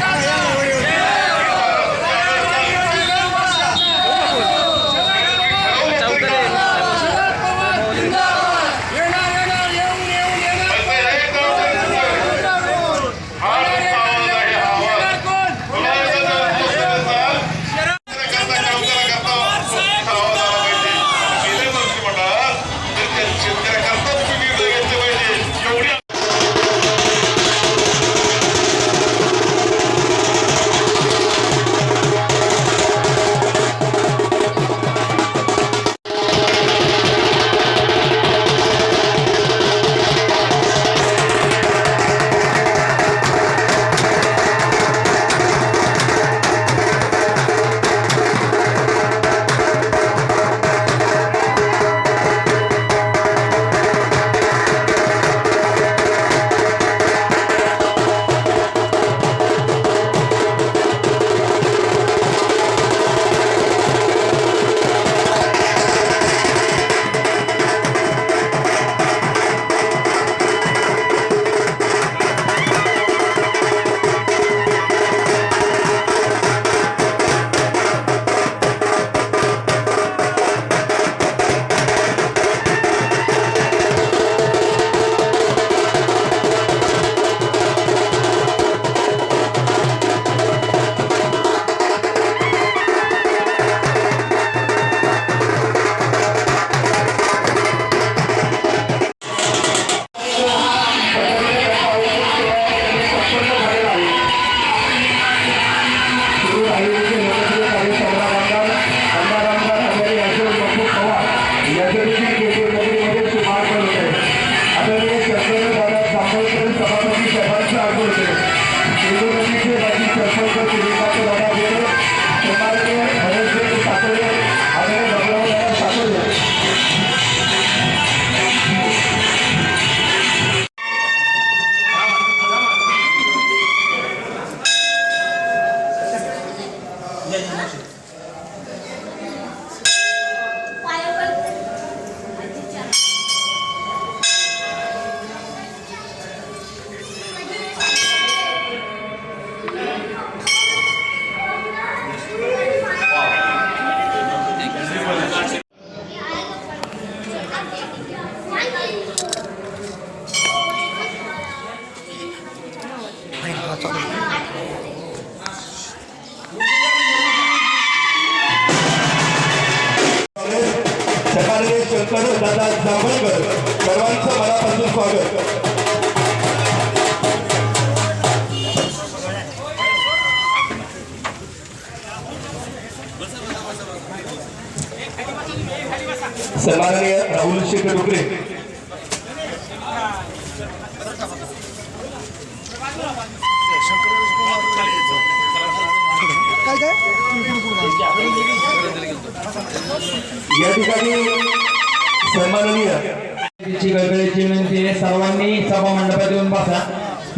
नाही असं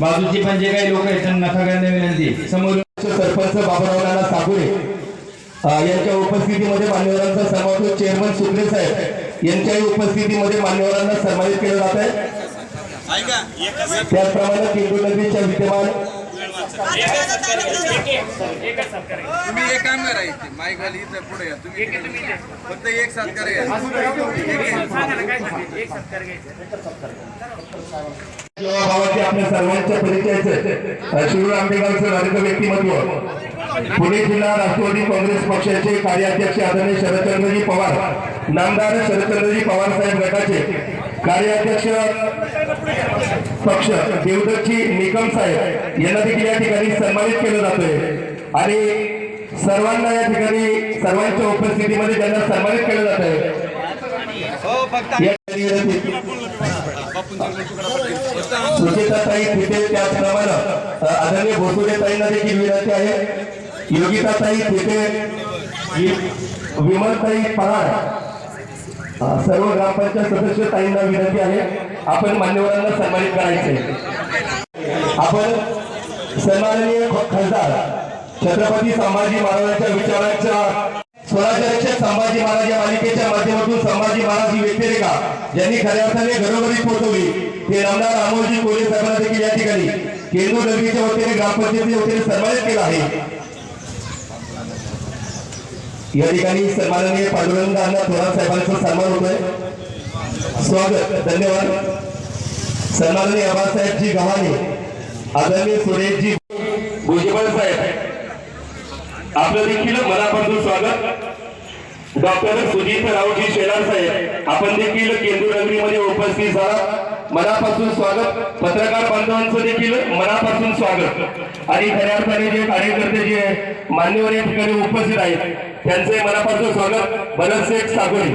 बाजूची पण जे काही लोक आहेत त्यांना करणे विनंती. समोर सरपंच बाबुराव नाना साकुरे अ, यांच्या उपस्थितीमध्ये मान्यवरांचा सन्मान चेअरमन सुप्रे साहेब यांच्याही उपस्थितीमध्ये मान्यवरांना सन्मानित केलं जात आहे. त्याचप्रमाणे किंदू नगरीच्या विद्यमान तुम्ही एक काम करा इथे माईक वाली इथं पुढे या. तुम्ही फक्त एक साथ करा भावाचे आपल्या सर्वांच्या परिचयाचे शिरूर आंबेगावचं नागरिक व्यक्तिमत्व. पुणे जिल्हा राष्ट्रवादी काँग्रेस पक्षाचे कार्याध्यक्ष आदरणीय शरदचंद्रजी पवार नामदार शरदचंद्रजी पवार साहेब गटाचे कार्याध्यक्ष पक्ष देवदत्तजी निकम साहेब यांना देखील या ठिकाणी सन्मानित केलं जातोय. आणि सर्वांना या ठिकाणी सर्वांच्या उपस्थितीमध्ये ज्यांना सन्मानित केलं जात आहे फक्त आम- सुचेताताई तिथे त्याचप्रमाणे आदरणीय भोसुडेताईंना देखील विनंती आहे. योगिताताई तिथे विमलताई अ, सर्व ग्रामपंचायत सदस्य ताईंना विनंती आहे आपण मान्यवरांना सन्मानित करायचे आपण सन्माननीय खासदार छत्रपती संभाजी महाराजांच्या विचारांच्या स्वराज्याचे संभाजी महाराज या मालिकेच्या माध्यमातून संभाजी महाराज ही व्यक्तिरेखा ज्यांनी खऱ्या अर्थाने घरोघरी पोहोचवली ते रामदार रामोजी कोले साहेबांना देखील या ठिकाणी केंद्र नगरीच्या वतीने ग्रामपंचायतीच्या वतीने सन्मानित केला आहे. या ठिकाणी सन्माननीय पांडुरंग अण्णा थोरात साहेबांचा सन्मान होतोय. स्वागत धन्यवाद. सन्माननीय आबासाहेबजी गव्हाणे आदरणीय सुरेशजी भुजबळ साहेब आपलं देखील मनापासून स्वागत. डॉक्टर सुजित रावजी शेलार साहेब आपण देखील केंदूर नगरीमध्ये उपस्थित झाला. मनापासून स्वागत. पत्रकार बांधवांचं देखील मनापासून स्वागत. आणि खऱ्या अर्थाने जे कार्यकर्ते जे मान्यवर या ठिकाणी उपस्थित आहेत त्यांचे मनापासून स्वागत. भरत शेख सागोरी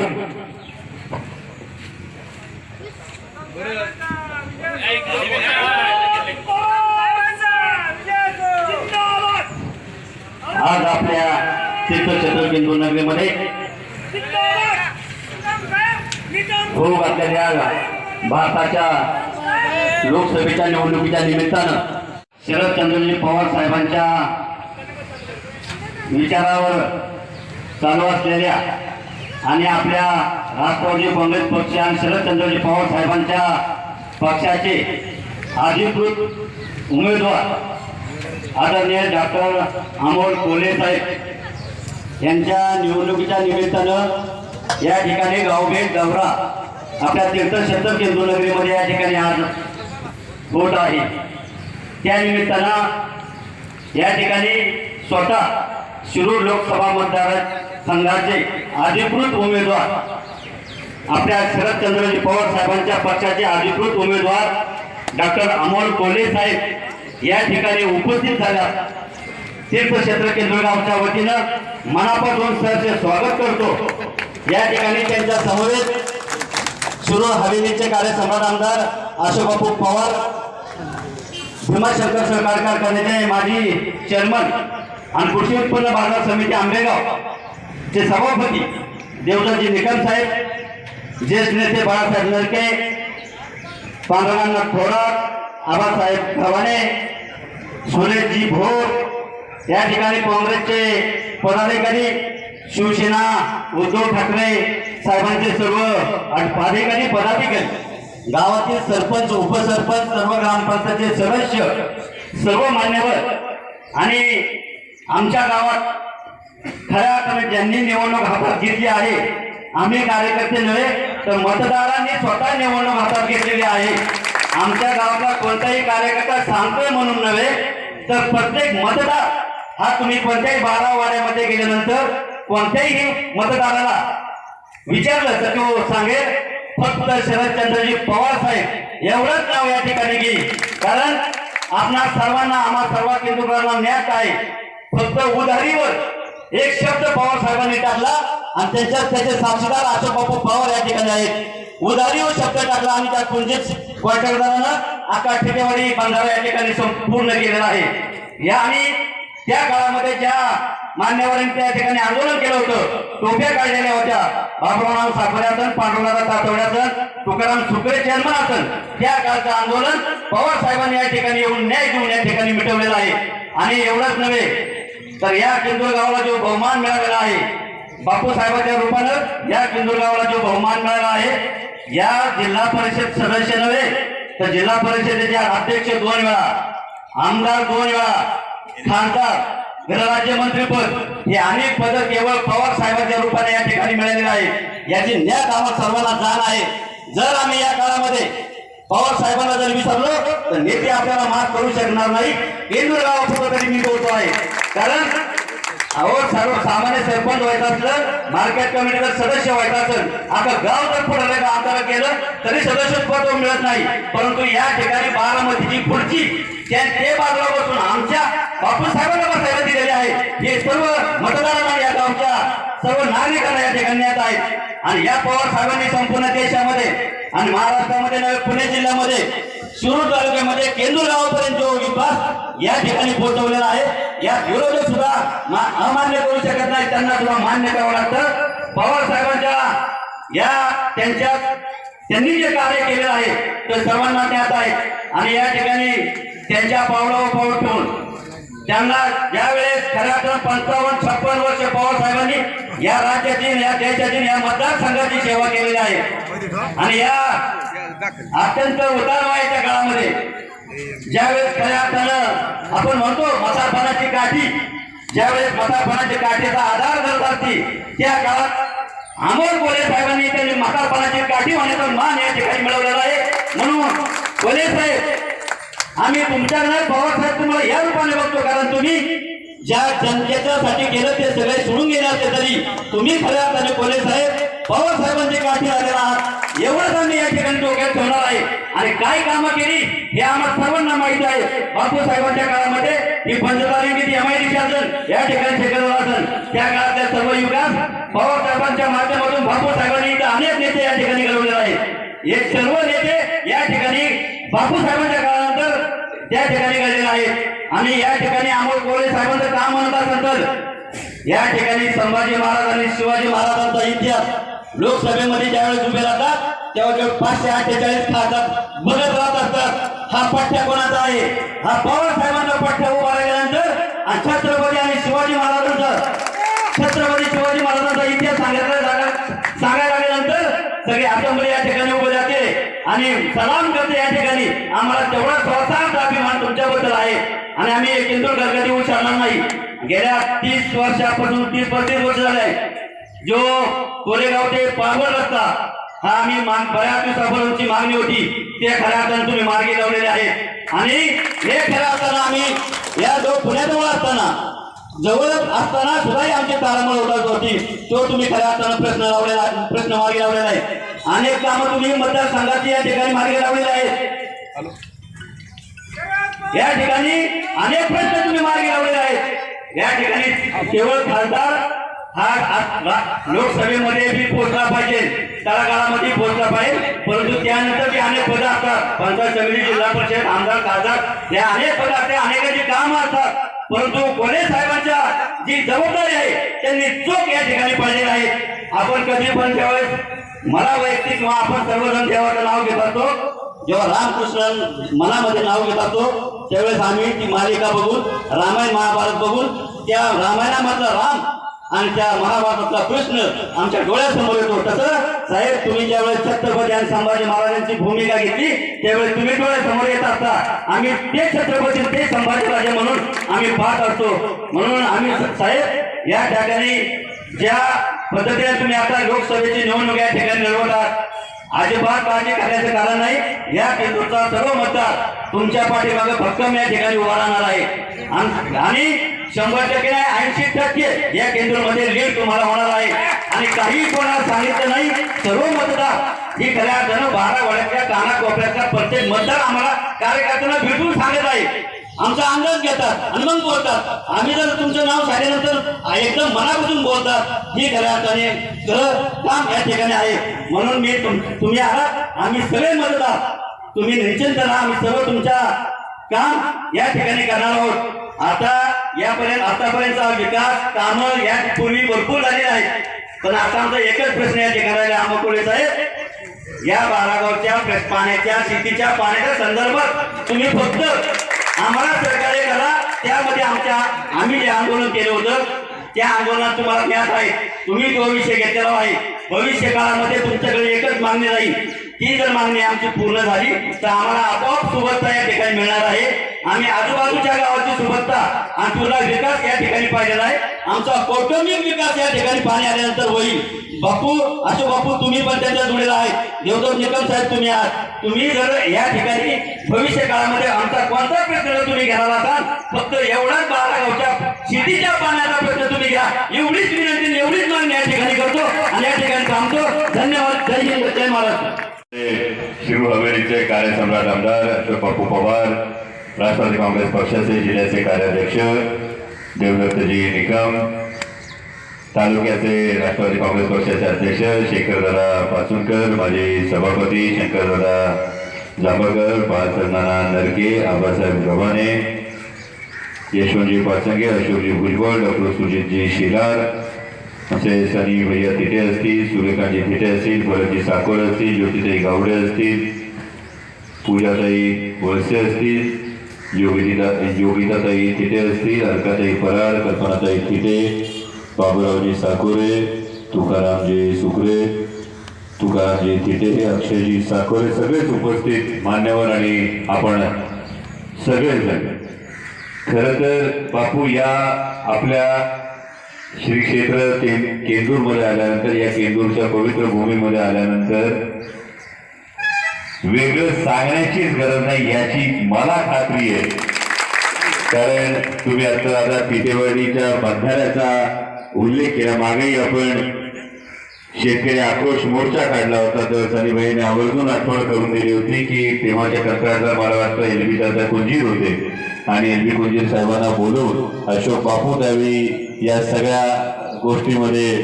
आज आपल्या तीर्थक्षेत्र नगरीमध्ये भोग असलेल्या भारताच्या लोकसभेच्या निवडणुकीच्या निमित्तानं शरदचंद्रजी पवार साहेबांच्या विचारावर चालू असलेल्या आणि आपल्या राष्ट्रवादी काँग्रेस पक्ष आणि शरदचंद्रजी पवार साहेबांच्या पक्षाचे अधिकृत उमेदवार आदरणीय डॉक्टर अमोल कोले साहेब यांच्या निवडणुकीच्या निमित्तानं या ठिकाणी गावभेट दौरा आपल्या तीर्थक्षेत्र केंद्रनगरीमध्ये या ठिकाणी आज होत आहे. त्या निमित्तानं या ठिकाणी स्वतः शिरूर लोकसभा मतदारसंघाचे अधिकृत उमेदवार आपल्या शरदचंद्रजी पवार साहेबांच्या पक्षाचे अधिकृत उमेदवार डॉक्टर अमोल कोल्हे साहेब या ठिकाणी उपस्थित झाल्या तीर्थक्षेत्र केंद्रगावच्या वतीनं मनापासून सरचे स्वागत करतो. या ठिकाणी त्यांच्या समवेत शिरोळ हवेलीचे कार्यसम्राट आमदार अशोकबापू पवार भीमाशंकर सहकार कारखान्याचे माजी चेअरमन आणि कृषी उत्पन्न बाजार समिती आंबेगाव चे सभापती देवदाजी निकम साहेब ज्येष्ठ नेते बाळासाहेब नरके पांडुरंगनाथ थोरात आबासाहेब गव्हाणे सुरेशजी भोर या ठिकाणी काँग्रेसचे पदाधिकारी शिवसेना उद्धव ठाकरे साहेबांचे सर्व अधिकारी पदाधिकारी गावातील सरपंच उपसरपंच सर्व ग्रामपंचायतचे सदस्य सर्व मान्यवर आणि आमच्या गावात खऱ्या अर्थाने ज्यांनी निवडणूक हातात घेतली आहे आम्ही कार्यकर्ते नव्हे तर मतदारांनी स्वतः निवडणूक हातात घेतलेली आहे. आमच्या गावातला कोणताही कार्यकर्ता सांगतोय म्हणून नव्हे तर प्रत्येक मतदार हा तुम्ही कोणत्याही बारा वाड्यामध्ये गेल्यानंतर कोणत्याही मतदाराला विचारलं तर तो सांगेल फक्त शरदचंद्रजी पवार साहेब एवढंच नाव या ठिकाणी घेईल कारण आपणा सर्वांना आम्हा सर्व केंद्रांना न्याय आहे. फक्त उधारीवर एक शब्द पवार साहेबांनी टाकला आणि त्यांच्या त्याचे साक्षीदार अशोक बापू पवार या ठिकाणी आहेत. उधारीवर शब्द टाकला आणि त्या पुंजित क्वार्टरदारानं आकाश ठेकेवाडी बंधारा या ठिकाणी संपूर्ण केलेला आहे. या आणि त्या काळामध्ये ज्या मान्यवरांनी त्या ठिकाणी आंदोलन केलं होतं टोप्या काढलेल्या होत्या. बाबुराव साखरे असन तातवड्यासन तुकाराम सुकरे चेअरमन त्या काळचं आंदोलन पवार साहेबांनी या ठिकाणी येऊन न्याय देऊन या ठिकाणी मिटवलेला आहे. आणि एवढंच नव्हे तर या किंदूर गावाला जो बहुमान मिळालेला आहे बापू साहेबांच्या रूपानं या किंदूर गावाला जो बहुमान मिळाला आहे या जिल्हा परिषद सदस्य नव्हे तर जिल्हा परिषदेच्या अध्यक्ष दोन वेळा आमदार दोन वेळा खासदार गृहराज्यमंत्रीपद. हे अनेक पद केवळ पवार साहेबांच्या रूपाने या ठिकाणी मिळालेलं आहे याची ज्ञात आम्हाला सर्वांना जाण आहे. जर आम्ही या काळामध्ये पवार साहेबांना जर विसरलो तर नेते आपल्याला माफ करू शकणार नाही केंद्र गावासोबत तरी मी बोलतो आहे. कारण अहो सर्व सामान्य सरपंच व्हायचं असलं मार्केट कमिटीला सदस्य व्हायचं असेल आता गाव जर पुढे आमदार केलं तरी सदस्य मिळत नाही. परंतु या ठिकाणी बारामतीची खुर्ची त्या ते बाजूला बसून आमच्या बापू साहेबांना बसायला दिलेले आहे. हे सर्व मतदारांना या गावच्या सर्व नागरिकांना या ठिकाणी येत आहेत. आणि या पवार साहेबांनी संपूर्ण देशामध्ये आणि महाराष्ट्रामध्ये नव्हे पुणे जिल्ह्यामध्ये शिरूर तालुक्यामध्ये केंदूर गावापर्यंत जो विकास या ठिकाणी पोहोचवलेला आहे या विरोधक सुद्धा अमान्य करू शकत नाही त्यांना सुद्धा मान्य करावं लागतं. पवार साहेबांच्या या त्यांच्या त्यांनी जे कार्य केलेलं आहे ते सर्वांना ज्ञात आहे. आणि या ठिकाणी त्यांच्या पावलावर पाऊल ठेवून त्यांना ज्यावेळेस खऱ्या पंचावन्न छप्पन वर्ष पवार साहेबांनी या राज्यातील या देशातील या मतदारसंघाची सेवा केलेली आहे. आणि या अत्यंत उतारवायच्या काळामध्ये. ज्यावेळेस खऱ्या अर्थानं आपण म्हणतो मसारपणाची काठी ज्यावेळेस मसारपणाची काठीचा आधार धरत असती त्या काळात अमोल कोले साहेबांनी त्यांनी म्हातारपणाची काठी होण्याचा मान या ठिकाणी मिळवलेला आहे. म्हणून कोले साहेब आम्ही तुमच्याकडे पवार तुम्हाला या रूपाने बघतो कारण तुम्ही ज्या जनतेच्यासाठी केलं ते सगळे सोडून गेले असते तरी तुम्ही खऱ्या अर्थाने कोले साहेब बाबासाहेबांची साहेबांची काठी आलेला आहात. एवढंच आम्ही या ठिकाणी डोक्यात ठेवणार आहे. आणि काय कामं केली हे आम्हाला सर्वांना माहिती आहे. बापूसाहेबांच्या काळामध्ये ही पंचतारांकित एम आय असेल या ठिकाणी ठेकेदार असेल. त्या काळातल्या सर्व युगात बाबासाहेबांच्या साहेबांच्या माध्यमातून बापूसाहेबांनी इथं अनेक नेते या ठिकाणी घडवलेले आहेत. हे सर्व नेते या ठिकाणी बापूसाहेबांच्या काळानंतर त्या ठिकाणी घडलेले आहेत. आणि या ठिकाणी अमोल कोळे साहेबांचं काम म्हणत असेल तर या ठिकाणी संभाजी महाराज आणि शिवाजी महाराजांचा इतिहास लोकसभेमध्ये ज्यावेळेस उभे राहतात तेव्हा केवळ पाचशे अठ्ठेचाळीस खासदार बघत राहत असतात. हा पठ्ठ्या कोणाचा आहे? हा पवार साहेबांचा पठ्ठ्या उभा राहिल्यानंतर आणि छत्रपती आणि शिवाजी महाराजांचा. छत्रपती शिवाजी महाराजांचा इतिहास सांगायला जागा सांगायला लागल्यानंतर सगळे असेंब्ली या ठिकाणी उभे जाते आणि सलाम करते या ठिकाणी. आम्हाला तेवढा स्वतःचा अभिमान तुमच्याबद्दल आहे. आणि आम्ही एक इंदूरकर कधी उच्चारणार नाही. गेल्या तीस वर्षापासून तीस पस्तीस वर्ष झाले. जो कोरेगाव ते पावळ रस्ता हा आम्ही बऱ्याच दिवसापर्यंतची मागणी होती. ते खऱ्या अर्थानं तुम्ही मार्गी लावलेले आहेत. आणि हे खऱ्या अर्थानं आम्ही या जो पुण्याजवळ असताना जवळ असताना सुद्धाही आमची तारामळ उडात होती. तो तुम्ही खऱ्या अर्थानं प्रश्न लावलेला प्रश्न मार्गी लावलेला आहे. अनेक कामं तुम्ही मतदारसंघाची या ठिकाणी मार्गी लावलेली आहेत. या ठिकाणी अनेक प्रश्न तुम्ही मार्गी लावलेले आहेत. या ठिकाणी केवळ खासदार हा लोकसभेमध्ये बी पोहोचला पाहिजे. तळागाळामध्ये पोहोचला पाहिजे. परंतु त्यानंतर जे अनेक पद असतात पंचायत समिती जिल्हा परिषद आमदार खासदार या अनेक पद असतात अनेकांची काम असतात. परंतु कोणे साहेबांच्या जी जबाबदारी आहे त्यांनी चोख या ठिकाणी पाहिजे आहे. आपण कधी पण त्यावेळेस मला वैयक्तिक किंवा आपण सर्वजण देवाचं नाव घेत असतो जेव्हा रामकृष्ण मनामध्ये नाव घेत असतो त्यावेळेस आम्ही ती मालिका बघून रामायण महाभारत बघून त्या रामायणामधला राम आणि त्या महाभारतातला कृष्ण आमच्या डोळ्यासमोर येतो. तसं साहेब तुम्ही ज्यावेळेस छत्रपती आणि संभाजी महाराजांची भूमिका घेतली त्यावेळेस तुम्ही डोळ्यासमोर येत असता. आम्ही ते छत्रपती ते संभाजी राजे म्हणून आम्ही पाहत असतो. म्हणून आम्ही साहेब या ठिकाणी ज्या पद्धतीने तुम्ही आता लोकसभेची निवडणूक या ठिकाणी लढवतात अजिबात बाजी करण्याचं कारण नाही. या केंद्राचा सर्व मतदार तुमच्या पाठीमागे भक्कम या ठिकाणी उभा राहणार आहे. आणि- शंभर टक्के नाही ऐंशी टक्के या केंद्रामध्ये लीड तुम्हाला होणार आहे. आणि काही कोणाला सांगितलं नाही सर्व मतदार ही खऱ्या अर्थानं बारा वड्याच्या कानाकोपऱ्यातल्या प्रत्येक मतदार आम्हाला कार्यकर्त्यांना भेटून सांगत आहे. आमचा अंदाज घेतात आणि मग बोलतात. आम्ही जर तुमचं नाव झाल्यानंतर एकदम मनापासून बोलतात. ही खऱ्या अर्थाने काम या ठिकाणी आहे. म्हणून मी तुम- तुम्ही आहात आम्ही सगळे मतदार तुम्ही निश्चिंत राहा. आम्ही सर्व तुमच्या काम या ठिकाणी करणार आहोत. आता यापर्यंत आतापर्यंतचा विकास कामं या पूर्वी भरपूर झालेले आहे पण आता आमचा एकच प्रश्न या ठिकाणी आमकोळे आहे या बारागावच्या पाण्याच्या शेतीच्या पाण्याच्या संदर्भात तुम्ही फक्त आम्हाला सहकार्य करा. त्यामध्ये आमच्या आम्ही जे आंदोलन केलं होतं त्या आंदोलनात तुम्हाला ज्ञात आहे. तुम्ही तो विषय घेतलेला आहे भविष्य काळामध्ये तुमच्याकडे एकच मागणी राहील. ती जर मागणी आमची पूर्ण झाली तर आम्हाला आपोआप सोबत या ठिकाणी मिळणार आहे. आम्ही आजूबाजूच्या गावाची सुबत्ता आणि तुला विकास या ठिकाणी पाहिलेला आहे. आमचा कौटुंबिक विकास या ठिकाणी पाणी आल्यानंतर होईल. बापू अशो बापू तुम्ही पण त्यांच्या जुळलेला आहे. देवदेव निकम साहेब तुम्ही आहात. तुम्ही जर या ठिकाणी भविष्य काळामध्ये आमचा कोणता प्रश्न तुम्ही घेणार असाल फक्त एवढाच बारा गावच्या शेतीच्या पाण्याचा प्रश्न तुम्ही घ्या. एवढीच विनंती एवढीच मागणी या ठिकाणी करतो आणि या ठिकाणी थांबतो. धन्यवाद. जय हिंद जय महाराष्ट्र. शिरू हवेलीचे कार्यसम्राट आमदार अशोक बापू पवार. राष्ट्रवादी काँग्रेस पक्षाचे जिल्ह्याचे कार्याध्यक्ष देवदत्तजी निकम तालुक्याचे राष्ट्रवादी काँग्रेस पक्षाचे अध्यक्ष शेखरदादा पाचुनकर माजी सभापती शंकरदादा जांभळकर बाळासाहेबनाना नरके आबासाहेब गव्हाणे यशवंतजी पाचंगे अशोकजी भुजबळ डॉक्टर सुजितजी शिलार असे सनी भैया तिथे असतील सूर्यकांतजी तिथे असतील भरतजी साकोर असतील ज्योतिताई गावडे असतील पूजाताई वळसे असतील योगिता योगिताताई तिथे असतील अलकाताई फराड कल्पनाताई तिथे. बाबुरावजी साकोरे तुकारामजी सुकरे तुकारामजी तिथे अक्षयजी साकोरे सगळेच उपस्थित मान्यवर आणि आपण सगळेजण. खरं तर बापू या आपल्या श्री क्षेत्र केंदूरमध्ये आल्यानंतर या केंदूरच्या पवित्र भूमीमध्ये आल्यानंतर वेगळं सांगण्याचीच गरज नाही याची मला खात्री आहे. कारण तुम्ही आता आता पितेवाडीच्या बंधाऱ्याचा उल्लेख केला. मागेही आपण शेतकरी आक्रोश मोर्चा काढला होता. तर सनीबाईने आवर्जून आठवण करून दिली होती की तेव्हाच्या कंत्राटदार मला वाटतं एल बी दादा कुंजीर होते. आणि एल बी कुंजीर साहेबांना बोलवून अशोक बापू त्यावेळी या सगळ्या गोष्टीमध्ये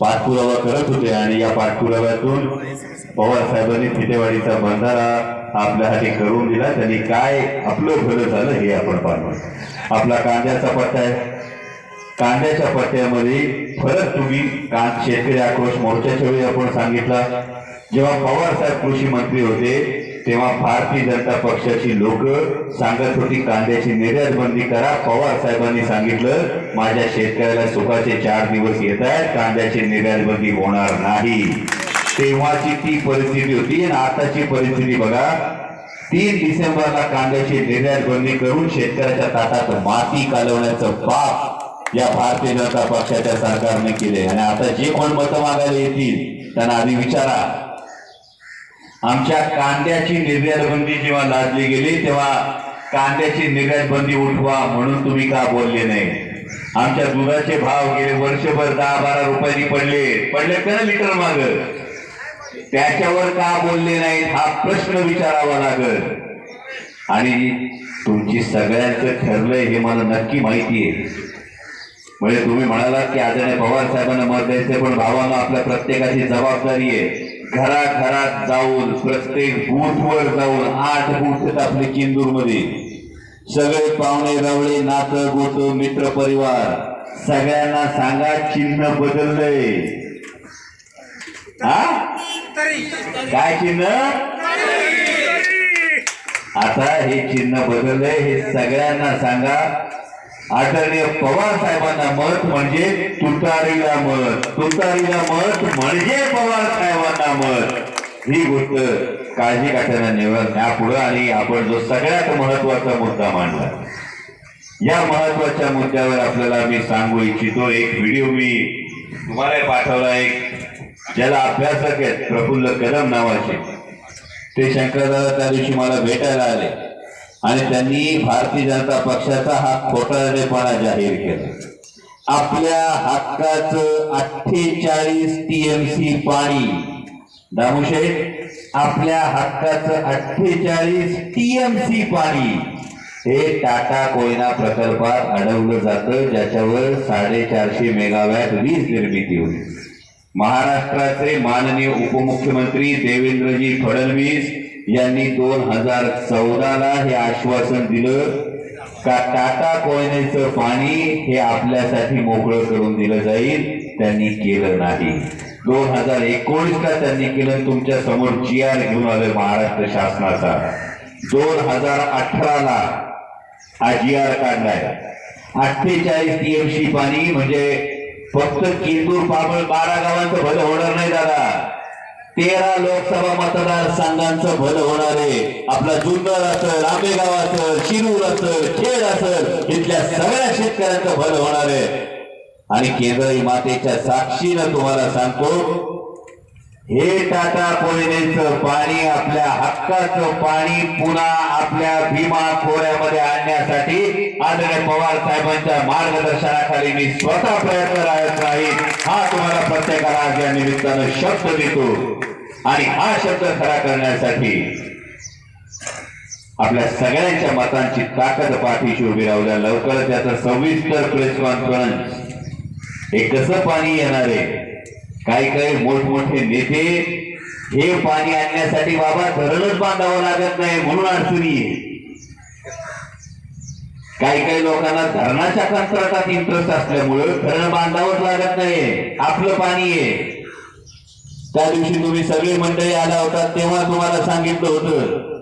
पाठपुरावा करत होते. आणि या पाठपुराव्यातून पवार साहेबांनी फितेवाडीचा बंधारा आपल्यासाठी करून दिला. त्यांनी काय आपलं भलं झालं हे आपण पाहतो आपला कांद्याचा पट्टा आहे. कांद्याच्या पट्ट्यामध्ये फरक तुम्ही कांद शेतकरी आक्रोश मोर्चाच्या वेळी आपण सांगितला. जेव्हा पवार साहेब कृषी मंत्री होते तेव्हा भारतीय जनता पक्षाची लोक सांगत होती कांद्याची निर्यात बंदी करा. पवार साहेबांनी सांगितलं माझ्या शेतकऱ्याला सुखाचे चार दिवस येत आहेत. कांद्याची निर्यात बंदी होणार नाही. तेव्हाची ती परिस्थिती होती आणि आताची परिस्थिती बघा. तीन डिसेंबरला कांद्याची निर्यात बंदी करून शेतकऱ्याच्या ताटात माती कालवण्याचं पाप या भारतीय जनता पक्षाच्या सरकारने केले. आणि आता जे कोण मतं मागायला येतील त्यांना आधी विचारा. आमच्या कांद्याची निर्यात बंदी जेव्हा लादली गेली तेव्हा कांद्याची निर्यात बंदी उठवा म्हणून तुम्ही का बोलले नाही? आमच्या दुधाचे भाव गेले वर्षभर दहा बारा रुपयांनी पडले. पडले का लिटर माग? त्याच्यावर का बोलले नाहीत? हा प्रश्न विचारावा लागत आणि तुमची सगळ्यांचं ठरलंय हे मला नक्की माहिती आहे. म्हणजे तुम्ही म्हणालात की आदरणीय पवार साहेबांना मत द्यायचं पण भावांना आपल्या प्रत्येकाची जबाबदारी आहे. घराघरात जाऊन प्रत्येक बूथवर जाऊन आठ बूथ आपले चिंदूरमध्ये सगळे पाहुणे रावळे नातं गोत मित्र परिवार सगळ्यांना सांगा चिन्ह बदललंय. हा? काय चिन्ह? आता हे चिन्ह बदललंय हे सगळ्यांना सांगा. आदरणीय पवार साहेबांना मत म्हणजे तुतारीला मत. तुतारीला मत म्हणजे पवार साहेबांना मत. ही गोष्ट काळजी काढताना निवड यापुढं आणि आपण जो सगळ्यात महत्त्वाचा मुद्दा मांडला. या महत्त्वाच्या मुद्द्यावर आपल्याला मी सांगू इच्छितो एक व्हिडिओ मी तुम्हाला पाठवला एक ज्याला अभ्यासक आहेत प्रफुल्ल कदम नावाचे. ते शंकरदादा त्या दिवशी मला भेटायला आले. आणि त्यांनी भारतीय जनता पक्षाचा हा खोटारडेपणा जाहीर केला. आपल्या हक्काचं अठ्ठेचाळीस टीएमसी पाणी. दामुशेठ आपल्या हक्काचं अठ्ठेचाळीस टीएमसी पाणी. हे टाटा कोयना प्रकल्पात अडवलं जातं ज्याच्यावर साडेचारशे मेगावॅट वीज निर्मिती होती महाराष्ट्राचे माननीय उपमुख्यमंत्री देवेंद्रजी फडणवीस यांनी दोन हजार चौदाला हे आश्वासन दिलं का टाटा कोयनेचं पाणी हे आपल्यासाठी मोकळं करून दिलं जाईल त्यांनी केलं नाही. दोन हजार एकोणीसला त्यांनी केलं तुमच्यासमोर जी आर घेऊन आलं महाराष्ट्र शासनाचा. दोन हजार अठराला हा जी आर काढलाय. अठ्ठेचाळीस टीएमसी पाणी म्हणजे फक्त केंदूर पाबळ बारा गावांचं भलं होणार नाही दादा. तेरा लोकसभा मतदारसंघांचं भलं होणार आहे. आपला जुन्नर असेल आंबेगाव असेल शिरूर असेल खेड असेल इथल्या सगळ्या शेतकऱ्यांचं भलं होणार आहे. आणि केंद्र मातेच्या साक्षीनं तुम्हाला सांगतो हे टाटा कोयनेचं पाणी आपल्या हक्काचं पाणी पुन्हा आपल्या भीमा खोऱ्यामध्ये आणण्यासाठी आदरणीय पवार साहेबांच्या मार्गदर्शनाखाली मी स्वतः प्रयत्न राहत हा तुम्हाला प्रत्येकाला आज या निमित्तानं शब्द देतो. आणि हा शब्द खरा करण्यासाठी आपल्या सगळ्यांच्या मतांची ताकद पाठीशी उभी राहूया लवकरच त्याचं सविस्तर प्रेस कॉन्फरन्स. हे कसं पाणी येणार आहे? काही काही मोठमोठे नेते हे पाणी आणण्यासाठी बाबा धरणच बांधावं लागत नाही म्हणून अडचणी आहे. काही काही लोकांना धरणाच्या कंत्राटात इंटरेस्ट असल्यामुळे धरण बांधावंच लागत नाही आपलं पाणी आहे त्या दिवशी तुम्ही सगळी मंडळी आला होता तेव्हा तुम्हाला सांगितलं होतं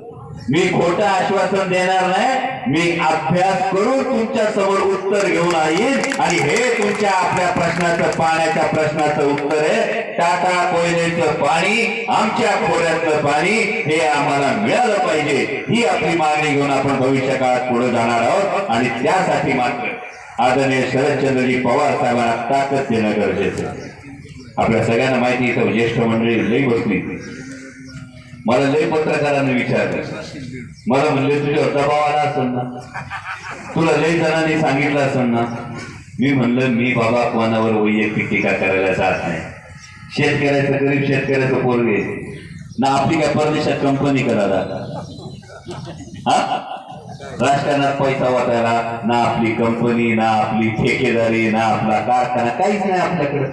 मी खोटं आश्वासन देणार नाही. मी अभ्यास करून तुमच्यासमोर उत्तर घेऊन येईन आणि हे तुमच्या आपल्या प्रश्नाचं पाण्याच्या प्रश्नाचं उत्तर आहे. टाटा कोयनेचं पाणी आमच्या खोऱ्यातलं पाणी हे आम्हाला मिळालं पाहिजे. ही आपली मागणी घेऊन आपण भविष्य काळात पुढे जाणार आहोत आणि त्यासाठी मात्र आदरणीय शरदचंद्रजी पवार साहेबांना ताकद देणं गरजेचं आपल्या सगळ्यांना माहिती इथं ज्येष्ठ मंडळी लई बसली. मला लय पत्रकारांनी विचारलं. मला म्हणले तुझ्यावर दबाव आला असेल ना? तुला लय जणांनी सांगितलं असेल ना? मी म्हणलं मी बाबा कोणावर वैयक्तिक टीका करायला जात नाही. शेतकऱ्याचं गरीब शेतकऱ्याचं पोरगे ना आपली काय परदेशात कंपनी करायला? हा? राजकारणात पैसा वाटायला ना आपली कंपनी ना आपली ठेकेदारी ना आपला कारखाना काहीच नाही आपल्याकडे.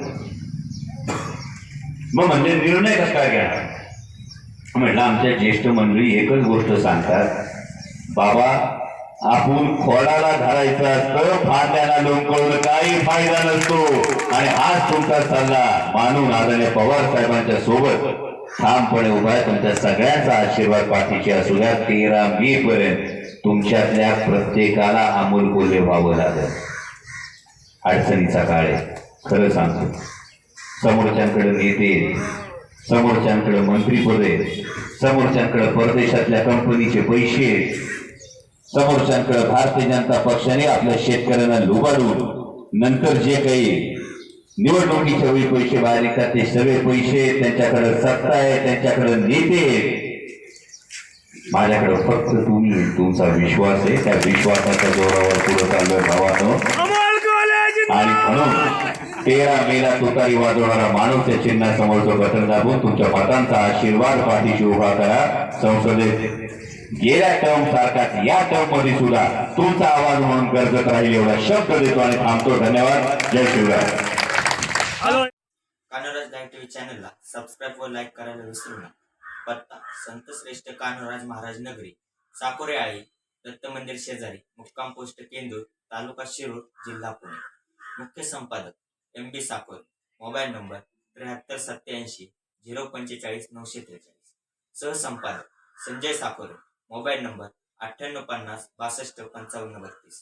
मग म्हणजे निर्णय कसा काय घ्या म्हटलं आमच्या ज्येष्ठ मंडळी एकच गोष्ट सांगतात. बाबा आपण खोडाला धरायचं असतं फांद्याला लोंबकळून काही फायदा नसतो. आणि हाच तुमचा सल्ला मानून आदरणीय पवार साहेबांच्या सोबत ठामपणे उभा आहे. तुमच्या सगळ्यांचा आशीर्वाद पाठीशी असू द्या. तेरा मे पर्यंत तुमच्यातल्या प्रत्येकाला अमोल बोले व्हावं लागेल. अडचणीचा काळ आहे. खरं सांगतो. समोरच्याकडे नेते समोरच्यांकडे मंत्रीपद आहे समोरच्यांकडे परदेशातल्या कंपनीचे पैसे. समोरच्यांकडे भारतीय जनता पक्षाने आपल्या शेतकऱ्यांना लुबाडून नंतर जे काही निवडणुकीच्या वेळी पैसे बाहेर येतात ते सगळे पैसे त्यांच्याकडे सत्ता आहे त्यांच्याकडे नेते. माझ्याकडे फक्त तुम्ही. तुमचा विश्वास आहे त्या विश्वासाच्या जोरावर पुढे चाललोय भावानो आणि म्हणून तेरा मेला तुतारी वाजवणारा माणूस या चिन्हासमोरचं बटन दाबून तुमच्या मतांचा आशीर्वाद पाठीशी उभा करा. संसदेत गेल्या टर्म सारखाच या टर्ममध्ये सुद्धा तुमचा आवाज म्हणून गरजत राहील एवढा शब्द देतो आणि थांबतो. धन्यवाद. जय शिवराय कानोराज लाईव्ह टीव्ही चॅनलला सबस्क्राईब व लाईक करायला विसरू नका. पत्ता संत श्रेष्ठ कान्होराज महाराज नगरी साकोरे आळी दत्त मंदिर शेजारी मुक्काम पोस्ट केंदूर तालुका शिरूर जिल्हा पुणे. मुख्य संपादक M D Sakor mobile number त्र्याहत्तर सत्याऐंशी झिरो पंचेचाळीस नऊशे त्रेचाळीस. सहसंपादक संजय साकोरे मोबाईल नंबर अठ्ठ्याण्णव पन्नास बासष्ट पंचावन्न बत्तीस.